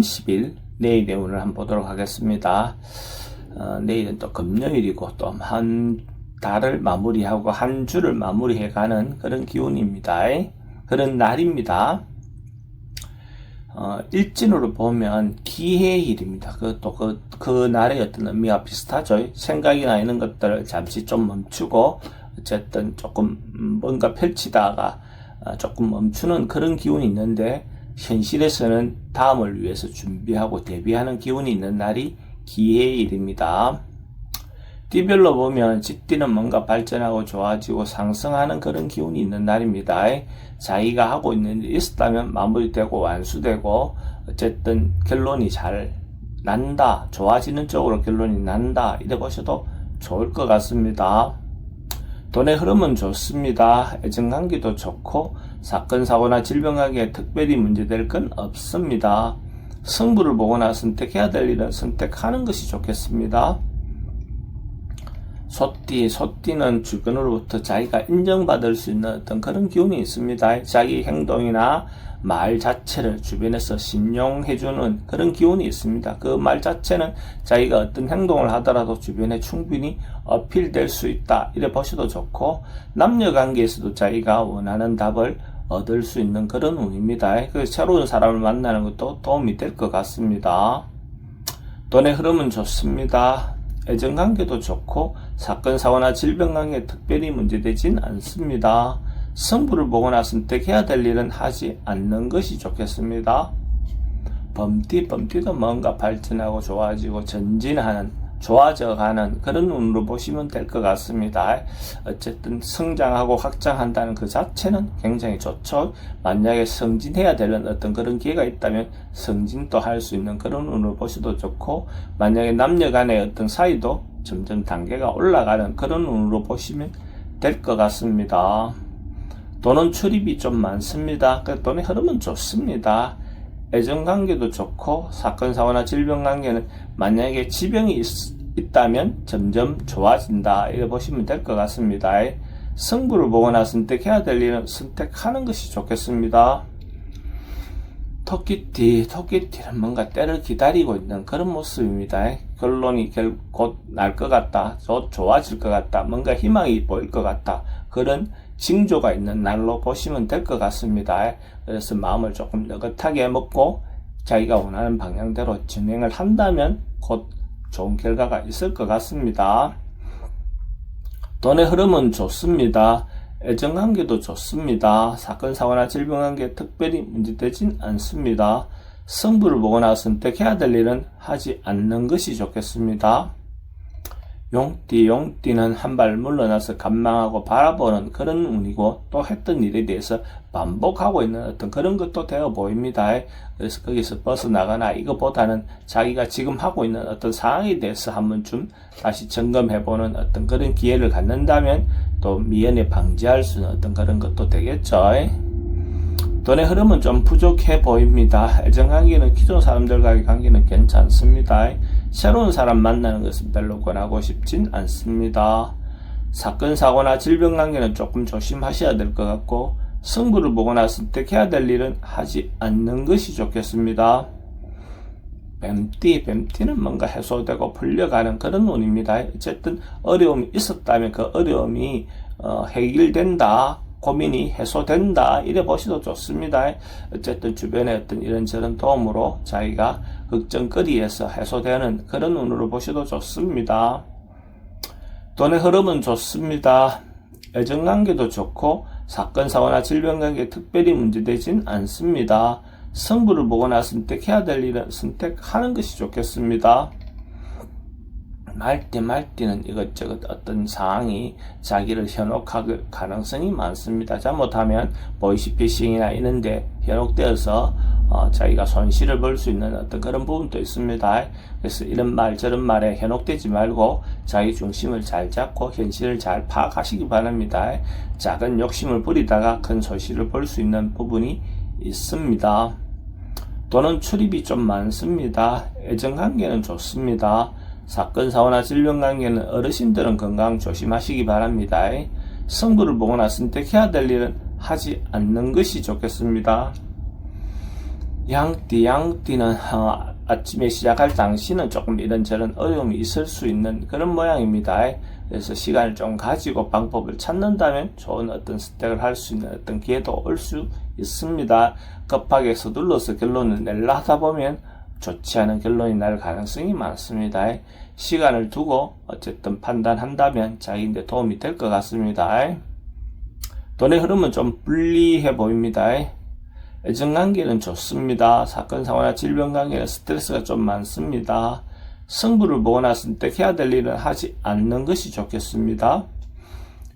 30일 내일의 오늘 한번 보도록 하겠습니다. 어, 내일은 또 금요일이고 또 한 달을 마무리하고 한 주를 마무리해가는 그런 기운입니다. 그런 날입니다. 어, 일진으로 보면 기해일입니다. 그, 또 그, 그 날의 어떤 의미와 비슷하죠. 생각이나 이런 것들을 잠시 좀 멈추고, 어쨌든 조금 뭔가 펼치다가 어, 조금 멈추는 그런 기운이 있는데, 현실에서는 다음을 위해서 준비하고 대비하는 기운이 있는 날이 기해일입니다. 띠별로 보면 찌띠는 뭔가 발전하고 좋아지고 상승하는 그런 기운이 있는 날입니다. 자기가 하고 있는 일이 있었다면 마무리되고 완수되고 어쨌든 결론이 잘 난다. 좋아지는 쪽으로 결론이 난다. 이래 보셔도 좋을 것 같습니다. 돈의 흐름은 좋습니다. 애정관계도 좋고 사건 사고나 질병 관계에 특별히 문제될 건 없습니다. 승부를 보거나 선택해야 될 일은 선택하는 것이 좋겠습니다. 소띠, 소띠는 주변으로부터 자기가 인정받을 수 있는 어떤 그런 기운이 있습니다. 자기 행동이나 말 자체를 주변에서 신용해주는 그런 기운이 있습니다. 그 말 자체는 자기가 어떤 행동을 하더라도 주변에 충분히 어필될 수 있다. 이래 보셔도 좋고, 남녀 관계에서도 자기가 원하는 답을 얻을 수 있는 그런 운입니다. 그 새로운 사람을 만나는 것도 도움이 될 것 같습니다. 돈의 흐름은 좋습니다. 애정관계도 좋고 사건 사고나 질병 관계 특별히 문제되진 않습니다. 승부를 보거나 선택해야 될 일은 하지 않는 것이 좋겠습니다. 범띠 범띠도 뭔가 발전하고 좋아지고 전진하는 좋아져가는 그런 운으로 보시면 될 것 같습니다. 어쨌든 성장하고 확장한다는 그 자체는 굉장히 좋죠. 만약에 승진해야 되는 어떤 그런 기회가 있다면 승진도 할 수 있는 그런 운으로 보셔도 좋고 만약에 남녀 간의 어떤 사이도 점점 단계가 올라가는 그런 운으로 보시면 될 것 같습니다. 돈은 출입이 좀 많습니다. 그 돈의 흐름은 좋습니다. 애정 관계도 좋고 사건 사고나 질병 관계는 만약에 지병이 있, 있다면 점점 좋아진다 이렇게 보시면 될 것 같습니다. 승부를 보거나 선택해야 될 일은 선택하는 것이 좋겠습니다. 토끼띠, 토끼띠는 뭔가 때를 기다리고 있는 그런 모습입니다. 결론이 곧 날 것 같다, 곧 좋아질 것 같다, 뭔가 희망이 보일 것 같다, 그런 징조가 있는 날로 보시면 될 것 같습니다. 그래서 마음을 조금 느긋하게 먹고 자기가 원하는 방향대로 진행을 한다면 곧 좋은 결과가 있을 것 같습니다. 돈의 흐름은 좋습니다. 애정관계도 좋습니다. 사건, 사고나 질병관계 특별히 문제되진 않습니다. 승부를 보거나 선택해야 될 일은 하지 않는 것이 좋겠습니다. 용띠, 용띠는 한 발 물러나서 감망하고 바라보는 그런 운이고 또 했던 일에 대해서 반복하고 있는 어떤 그런 것도 되어 보입니다. 그래서 거기서 벗어나거나 이거보다는 자기가 지금 하고 있는 어떤 상황에 대해서 한번 좀 다시 점검해보는 어떤 그런 기회를 갖는다면 또 미연에 방지할 수 있는 어떤 그런 것도 되겠죠. 돈의 흐름은 좀 부족해 보입니다. 애정관계는 기존 사람들과의 관계는 괜찮습니다. 새로운 사람 만나는 것은 별로 권하고 싶진 않습니다. 사건, 사고나 질병 관계는 조금 조심하셔야 될 것 같고, 승부를 보거나 선택해야 될 일은 하지 않는 것이 좋겠습니다. 뱀띠, 뱀띠는 뭔가 해소되고 풀려가는 그런 운입니다. 어쨌든 어려움이 있었다면 그 어려움이 어, 해결된다. 고민이 해소된다 이래 보셔도 좋습니다. 어쨌든 주변의 어떤 이런저런 도움으로 자기가 걱정거리에서 해소되는 그런 운으로 보셔도 좋습니다. 돈의 흐름은 좋습니다. 애정관계도 좋고 사건 사고나 질병관계 특별히 문제되진 않습니다. 성부를 보거나 선택해야 될 일은 선택하는 것이 좋겠습니다. 말때 말때는 이것저것 어떤 상황이 자기를 현혹할 가능성이 많습니다. 잘못하면 보이시피싱이나 이런데 현혹되어서 어, 자기가 손실을 볼 수 있는 어떤 그런 부분도 있습니다. 그래서 이런 말 저런 말에 현혹되지 말고 자기 중심을 잘 잡고 현실을 잘 파악하시기 바랍니다. 작은 욕심을 부리다가 큰 소실을 볼 수 있는 부분이 있습니다. 돈은 출입이 좀 많습니다. 애정관계는 좋습니다. 사건, 사고나 질병 관계는 어르신들은 건강 조심하시기 바랍니다. 성부를 보거나 선택해야 될 일은 하지 않는 것이 좋겠습니다. 양띠, 양띠는 어, 아침에 시작할 당시는 조금 이런저런 어려움이 있을 수 있는 그런 모양입니다. 그래서 시간을 좀 가지고 방법을 찾는다면 좋은 어떤 스택을 할 수 있는 어떤 기회도 올 수 있습니다. 급하게 서둘러서 결론을 내려 하다 보면 좋지 않은 결론이 날 가능성이 많습니다. 시간을 두고 어쨌든 판단한다면 자기인데 도움이 될 것 같습니다. 돈의 흐름은 좀 불리해 보입니다. 애정관계는 좋습니다. 사건, 사고나 질병 관계는 스트레스가 좀 많습니다. 승부를 보거나 선택해야 될 일은 하지 않는 것이 좋겠습니다.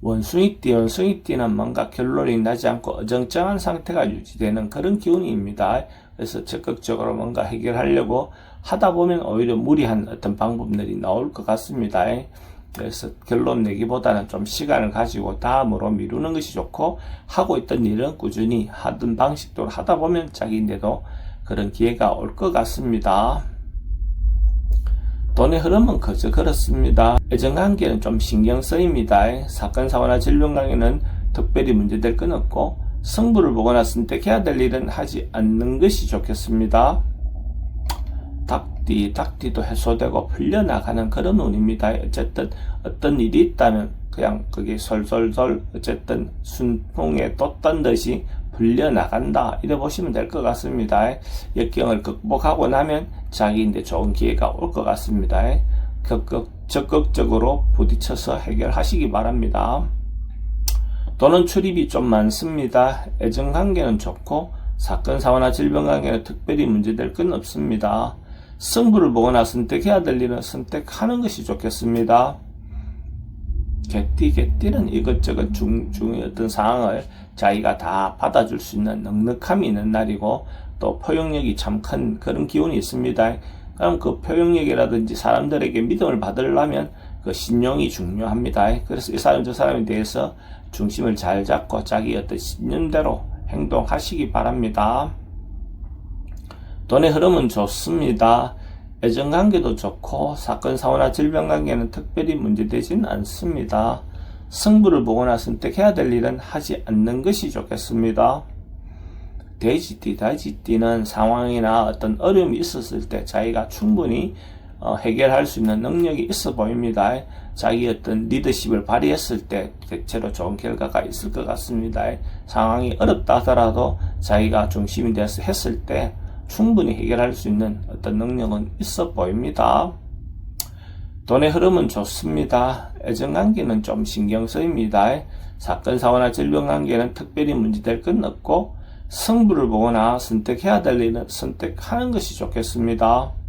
원숭이띠, 원숭이띠는 뭔가 결론이 나지 않고 어정쩡한 상태가 유지되는 그런 기운입니다. 그래서 적극적으로 뭔가 해결하려고 하다 보면 오히려 무리한 어떤 방법들이 나올 것 같습니다. 그래서 결론 내기보다는 좀 시간을 가지고 다음으로 미루는 것이 좋고 하고 있던 일은 꾸준히 하던 방식대로 하다 보면 자기인데도 그런 기회가 올 것 같습니다. 돈의 흐름은 그저 그렇습니다. 애정관계는 좀 신경 쓰입니다. 사건, 사고나 질병 관계는 특별히 문제될 건 없고 승부를 보거나 선택해야 될 일은 하지 않는 것이 좋겠습니다. 닭띠, 닭띠도 해소되고 풀려나가는 그런 운입니다. 어쨌든 어떤 일이 있다면 그냥 그게 솔솔솔 어쨌든 순풍에 떴던 듯이 풀려나간다. 이래 보시면 될 것 같습니다. 역경을 극복하고 나면 자기인데 좋은 기회가 올 것 같습니다. 적극, 적극적으로 부딪혀서 해결하시기 바랍니다. 돈은 출입이 좀 많습니다. 애정관계는 좋고 사건, 사고나 질병 관계는 특별히 문제될 건 없습니다. 승부를 보거나 선택해야 될 일은 선택하는 것이 좋겠습니다. 개띠, 개띠는 이것저것 중, 중의 어떤 상황을 자기가 다 받아줄 수 있는 넉넉함이 있는 날이고 또 포용력이 참 큰 그런 기운이 있습니다. 그럼 그 포용력이라든지 사람들에게 믿음을 받으려면 그 신용이 중요합니다. 그래서 이 사람 저 사람에 대해서 중심을 잘 잡고 자기 어떤 신념대로 행동하시기 바랍니다. 돈의 흐름은 좋습니다. 애정관계도 좋고 사건 사고나 질병 관계는 특별히 문제되지는 않습니다. 승부를 보거나 선택해야 될 일은 하지 않는 것이 좋겠습니다. 돼지띠, 돼지띠는 상황이나 어떤 어려움이 있었을 때 자기가 충분히 어, 해결할 수 있는 능력이 있어 보입니다. 자기 어떤 리더십을 발휘했을 때 대체로 좋은 결과가 있을 것 같습니다. 상황이 어렵다 하더라도 자기가 중심이 되어서 했을 때 충분히 해결할 수 있는 어떤 능력은 있어 보입니다. 돈의 흐름은 좋습니다. 애정관계는 좀 신경 쓰입니다. 사건, 사고나 질병 관계는 특별히 문제될 건 없고 승부를 보거나 선택해야 될 일은 선택하는 것이 좋겠습니다.